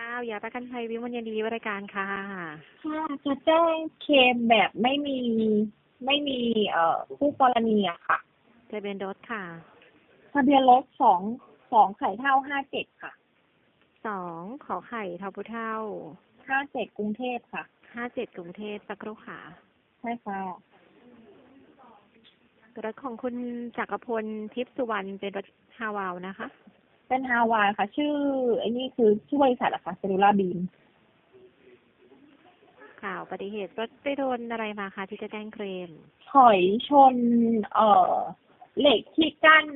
ค่ะยาประกันภัยวิมลยันดีบริการค่ะ ค่ะจะแจ้งเคลมแบบไม่มีไม่มี เอ่อผู้กรณีอะค่ะทะเบียนรถค่ะ ทะเบียนรถสองสองไข่เท่าห้าเจ็ดค่ะสองขอไข่ทอพุเท่าห้าเจ็ดกรุงเทพค่ะ ห้าเจ็ดกรุงเทพสักครู่ค่ะ ใช่ค่ะ รถของคุณจักรพลทิพย์สุวรรณเป็นรถฮาวาวนะคะ เป็นฮาวายค่ะ ชื่อไอ้นี่คือชื่อบริษัทอะค่ะเซลูล่าบีมข่าวอุบัติเหตุรถไปโดนอะไรมาคะที่จะแจ้งเคลมถอยชน เอ่อเหล็กที่กั้น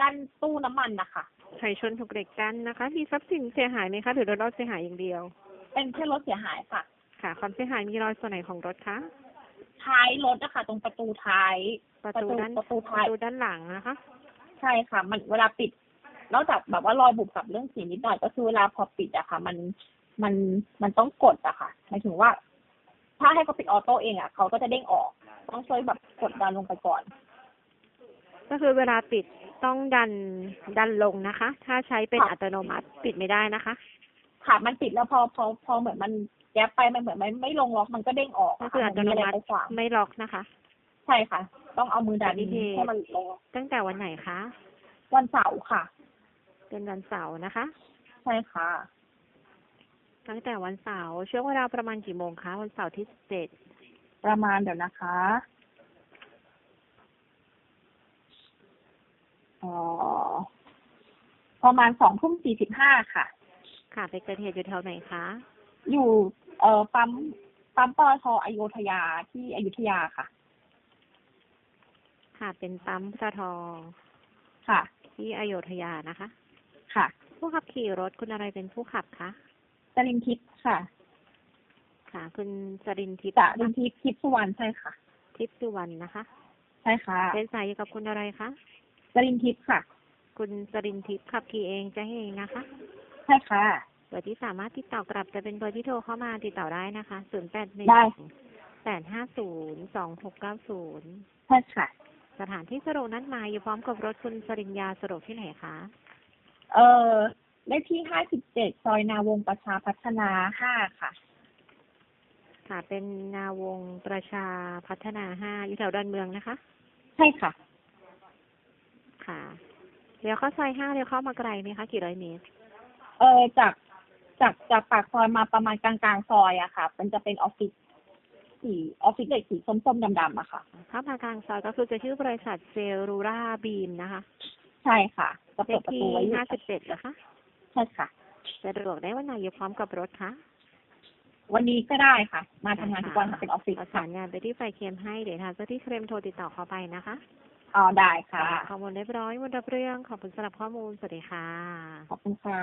กั้นตู้น้ำมันนะคะ ไถชนถูกเหล็กกั้นนะคะ มีทรัพย์สินเสียหายไหมคะ หรือรถเราเสียหายอย่างเดียว เป็นแค่รถเสียหายค่ะ ค่ะ ความเสียหายมีรอยส่วนไหนของรถคะท้ายรถอะค่ะตรงประตูท้าย ประประตูตูด้านประตูปท้ายระตูด้านหลังนะคะ ใช่ค่ะ มันเวลาปิด นอกจากแบบว่ารอยบุบกับเรื่องสีนิดหน่อยก็คือเวลาพอปิดอะค่ะ มันมันมันต้องกดอะค่ะหมายถึงว่า ถ้าให้เขาปิดออโต้เองอะเขาก็จะเด้งออก ต้องช่วยแบบกดดันลงไปก่อน ก็คือเวลาปิดต้องดันดันลงนะคะ ถ้าใช้เป็นค่ะอัตโนมัติปิดไม่ได้นะคะ ค่ะ มันปิดแล้วพอพอพอเหมือนมันแก๊ปไปมันเหมือนมันไม่ลงล็อกมันก็เด้งออกก็อะคือค่ะอัตโนมีอะไรมัติไปขวางไม่ล็อกนะคะ ใช่ค่ะ ต้องเอามือดันอุบัติเหตุให้มันลงตั้งแต่วันไหนคะวันเสาร์ค่ะ เป็นวันเสาร์นะคะ ใช่ค่ะ ตั้งแต่วันเสาร์ช่วงเวลาประมาณกี่โมงคะวันเสาร์ที่สิบเจ็ดประมาณเดี๋ยวนะคะเอ่อประมาณสองทุ่มสี่สิบห้าค่ะ ค่ะไปเกิดเหตุอยู่แถวไหนคะ อยู่เอ่อปั๊มปั๊มปอทออโยธยาที่อยุธยาค่ะ ค่ะ เป็นปั๊มปตทค่ะ ที่อโยธยานะคะ ค่ะ ผู้ขับขี่รถคุณอะไรเป็นผู้ขับคะจรินทิพย์ค่ะ ค่ะ คุณจรินทิพย์จรินทิพย์ทิพย์สุวรรณใช่ค่ะ ทิพย์สุวรรณนะคะ ใช่ค่ะ เป็นสายอยู่กับคุณอะไรคะจรินทิพย์ค่ะ คุณจรินทิพย์ขับขี่เองจะให้เองนะคะ ใช่ค่ะ เบอร์ที่สามารถติดต่อกลับจะเป็นเบอร์ที่โทรเข้ามาติดต่อได้นะคะศูนย์แปดหนึ่งได้แปดห้าศูนย์สองหกเก้าศูนย์ใช่ค่ะ สถานที่สะดวกนัดหมายอยู่พร้อมกับรถคุณสริญญาสะดวกที่ไหนคะ เออเลขที่ห้าสิบเจ็ดซอยนาวงประชาพัฒนาห้าค่ะ ค่ะ เป็นนาวงประชาพัฒนาห้าอยู่แถวดอนเมืองนะคะ ใช่ค่ะ ค่ะเลี้ยวเข้าซอยห้าเลี้ยวเข้ามาไกลไหมคะกี่ร้อยเมตร เออจากจากจากปากซอยมาประมาณกลางกลางๆซอยอะค่ะ มันจะเป็นออฟฟิศสีออฟฟิศเด็กสีส้มๆดำๆอะค่ะเข้ามากลางซอยก็คือจะชื่อบริษัทเซรูราบีมนะคะ ใช่ค่ะจะเลเปิดขประที่ตูไว้อยู่ห้าสิบเจ็ดนะคะใช่ค่ะ สะดวกได้วันไหนอยู่พร้อมกับรถคะวันนี้ก็ได้ค่ะ มาทำงานทุกวันค่ะเป็นออฟฟิศประค่ะสานงานไปที่ไฟเค็มให้เดี๋ยวทางเจ้าที่เคลมโทรติดต่อเข้าไปนะคะอ๋อได้ค่ะ ข้อมูลเรียบร้อยหมดรับเรื่องขอบคุณสำหรับข้อมูลสวัสดีค่ะ ขอบคุณค่ะ